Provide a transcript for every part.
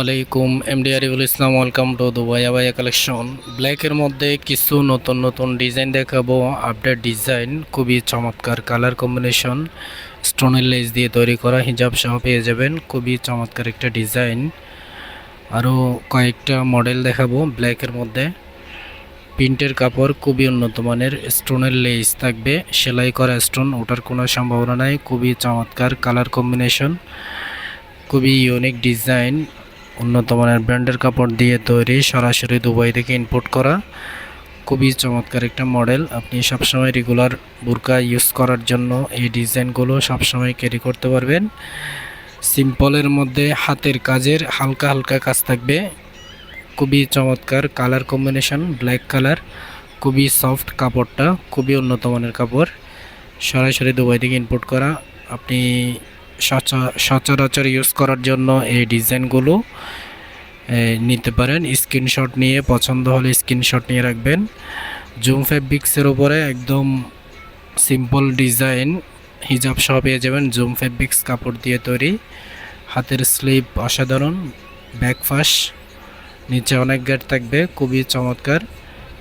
আলাইকুম MD Ariful Islam welcome to Dubai আবাইয়া collection ব্ল্যাকের মধ্যে কিছু নতুন নতুন ডিজাইন দেখাবো। আপডেট ডিজাইন খুবই চমৎকার কালার কম্বিনেশন স্টোনের লেস দিয়ে তৈরি করা হিজাব সহ পেয়ে যাবেন। খুবই চমৎকার একটা ডিজাইন আরও কয়েকটা মডেল দেখাবো ব্ল্যাকের মধ্যে। প্রিন্টের কাপড় খুবই উন্নত মানের। স্টোনের লেস থাকবে। সেলাই করা স্টোন ওটার কোনো সম্ভাবনা নাই। খুবই চমৎকার কালার কম্বিনেশন খুবই ইউনিক ডিজাইন উন্নত মানের ব্র্যান্ডের কাপড় দিয়ে তৈরি সরাসরি দুবাই থেকে ইম্পোর্ট করা। খুবই চমৎকার একটা মডেল আপনি সবসময় রেগুলার বুরকা ইউজ করার জন্য এই ডিজাইনগুলো সবসময় ক্যারি করতে পারবেন। সিম্পলের মধ্যে হাতের কাজের হালকা হালকা কাজ থাকবে। খুবই চমৎকার কালার কম্বিনেশন ব্ল্যাক কালার খুবই সফট কাপড়টা, খুবই উন্নত মানের কাপড়। সরাসরি দুবাই থেকে ইম্পোর্ট করা। আপনি সচরাচর ইউজ করার জন্য এই ডিজাইনগুলো নিতে পারেন। স্ক্রিনশট নিয়ে, পছন্দ হলে স্ক্রিনশট নিয়ে রাখবেন। জুম ফেব্রিক্সের উপরে একদম সিম্পল ডিজাইন হিজাব সহ পেয়ে যাবেন। জুম ফেব্রিক্স কাপড় দিয়ে তৈরি। হাতের স্লিপ অসাধারণ ব্যাকফাস নিচে অনেক গেট থাকবে, খুবই চমৎকার।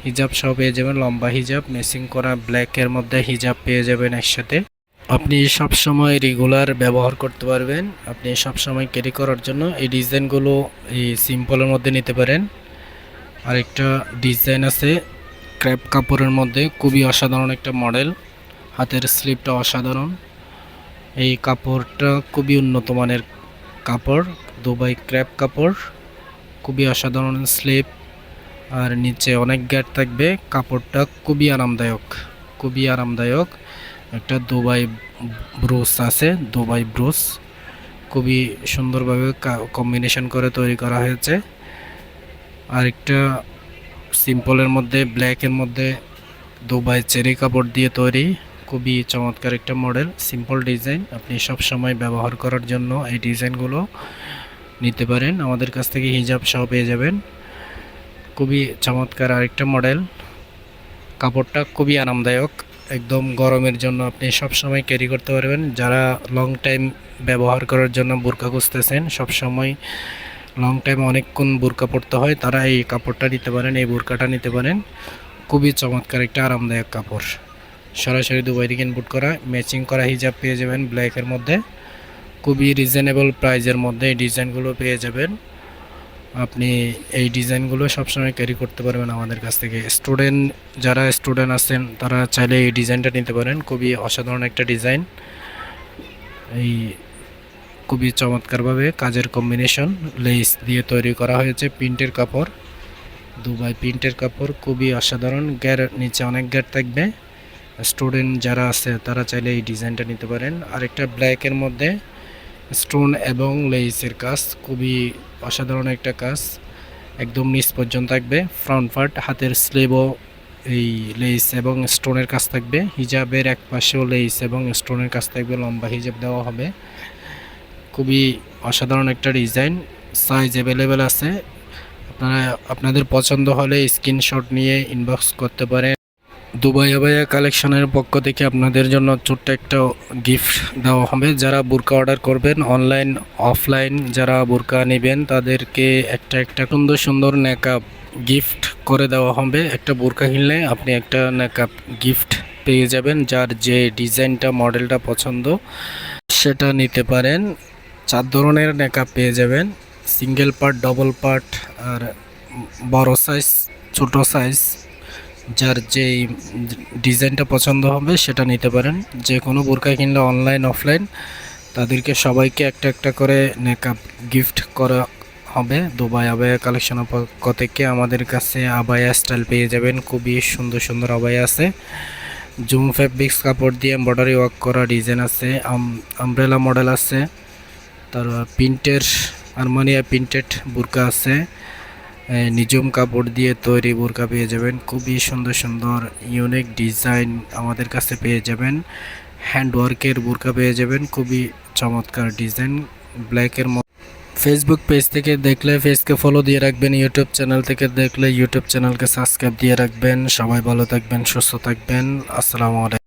হিজাব সহ পেয়ে যাবেন, লম্বা হিজাব মেসিং করা ব্ল্যাকের মধ্যে হিজাব পেয়ে যাবেন একসাথে। আপনি সব সময় রেগুলার ব্যবহার করতে পারবেন। আপনি সব সময় ক্যারি করার জন্য এই ডিজাইনগুলো এই সিম্পলের মধ্যে নিতে পারেন। আরেকটা ডিজাইন আছে ক্র্যাপ কাপড়ের মধ্যে, খুবই অসাধারণ একটা মডেল হাতের স্লিপটা অসাধারণ। এই কাপড়টা খুবই উন্নত মানের কাপড়, দুবাই ক্র্যাপ কাপড়। খুবই অসাধারণ স্লিপ আর নিচে অনেক গ্যাট থাকবে। কাপড়টা খুবই আরামদায়ক খুবই আরামদায়ক। একটা দুবাই ব্রুস আছে, দুবাই ব্রুস। খুবই সুন্দরভাবে কম্বিনেশন করে তৈরি করা হয়েছে। আরেকটা সিম্পলের মধ্যে ব্ল্যাকের মধ্যে দুবাই চেরি কাপড় দিয়ে তৈরি। খুবই চমৎকার একটা মডেল সিম্পল ডিজাইন আপনি সব সময় ব্যবহার করার জন্য এই ডিজাইনগুলো নিতে পারেন। আমাদের কাছ থেকে হিজাব সহ পেয়ে যাবেন। খুবই চমৎকার আরেকটা মডেল কাপড়টা খুবই আরামদায়ক। একদম গরমের জন্য আপনি সব সময় ক্যারি করতে পারবেন। যারা লং টাইম ব্যবহার করার জন্য বোরকা খুঁজতেছেন সব সময় লং টাইম অনেকক্ষণ বোরকা পরতে হয়, তারা এই কাপড়টা নিতে পারেন, এই বোরকাটা নিতে পারেন। খুবই চমৎকার একটা আরামদায়ক কাপড়। সরাসরি দুবাই থেকে ইনপুট করা ম্যাচিং করা হিজাব পেয়ে যাবেন ব্ল্যাকের মধ্যে। খুবই রিজনেবল প্রাইজের মধ্যে এই ডিজাইনগুলো পেয়ে যাবেন। আপনি এই ডিজাইনগুলো সবসময় ক্যারি করতে পারবেন আমাদের কাছ থেকে। স্টুডেন্ট যারা স্টুডেন্ট আছেন, তারা চাইলে এই ডিজাইনটা নিতে পারেন। খুবই অসাধারণ একটা ডিজাইন। এই খুবই চমৎকারভাবে কাজের কম্বিনেশন লেস দিয়ে তৈরি করা হয়েছে প্রিন্টের কাপড়। দুবাই প্রিন্টের কাপড়, খুবই অসাধারণ। গ্যার নিচে অনেক গ্যার থাকবে। স্টুডেন্ট যারা আছে, তারা চাইলে এই ডিজাইনটা নিতে পারেন। আরেকটা ব্ল্যাকের মধ্যে স্টোন এবং লেসের কাজ খুবই অসাধারণ একটা কাজ। একদম নিচ পর্যন্ত থাকবে, ফ্রন্ট পার্ট, হাতের স্লিভও এই লেস এবং স্টোনের কাজ থাকবে। হিজাবের এক পাশেও লেস এবং স্টোনের কাজ থাকবে, লম্বা হিজাব দেওয়া হবে। খুবই অসাধারণ একটা ডিজাইন সাইজ অ্যাভেলেবেল আছে। আপনারা, আপনাদের পছন্দ হলে স্ক্রিনশট নিয়ে ইনবক্স করতে পারেন। দুবাই আবাইয়া কালেকশনের পক্ষ থেকে আপনাদের জন্য ছোট্ট একটা গিফট দেওয়া হবে। যারা বোরকা অর্ডার করবেন অনলাইন অফলাইন যারা বোরকা নেবেন, তাদেরকে একটা একটা সুন্দর সুন্দর নেকআপ গিফট করে দেওয়া হবে। একটা বোরকা কিনলে আপনি একটা নেকআপ গিফট পেয়ে যাবেন, যার যে ডিজাইনটা, মডেলটা পছন্দ, সেটা নিতে পারেন। চার ধরনের নেকআপ পেয়ে যাবেন। সিঙ্গেল পার্ট ডবল পার্ট আর বড় সাইজ ছোট সাইজ যার যে ডিজাইনটা পছন্দ হবে সেটা নিতে পারেন। যে কোনো বোরকা কিনলে অনলাইন অফলাইন তাদেরকে সবাইকে একটা একটা করে মেকআপ গিফট করা হবে। দুবাই আবায়া কালেকশনের পক্ষ থেকে আমাদের কাছে আবায়া স্টাইল পেয়ে যাবেন। খুবই সুন্দর সুন্দর আবায়া আছে। জুম ফেব্রিক্স কাপড় দিয়ে এম্ব্রয়ডারি ওয়ার্ক করা ডিজাইন আছে। আমব্রেলা মডেল আছে। তারপর প্রিন্টের আরমানিয়া প্রিন্টেড বুরকা আছে। নিজম কাপড় দিয়ে তৈরি বোরকা পেয়ে যাবেন। খুবই সুন্দর সুন্দর ইউনিক ডিজাইন আমাদের কাছে পেয়ে যাবেন। হ্যান্ড ওয়ার্কের বোরকা পেয়ে যাবেন। খুবই চমৎকার ডিজাইন ব্ল্যাকের ফেসবুক পেজ থেকে দেখলে পেজকে ফলো দিয়ে রাখবেন ইউটিউব চ্যানেল থেকে দেখলে ইউটিউব চ্যানেলকে সাবস্ক্রাইব দিয়ে রাখবেন। সবাই ভালো থাকবেন, সুস্থ থাকবেন। আসসালামু আলাইকুম।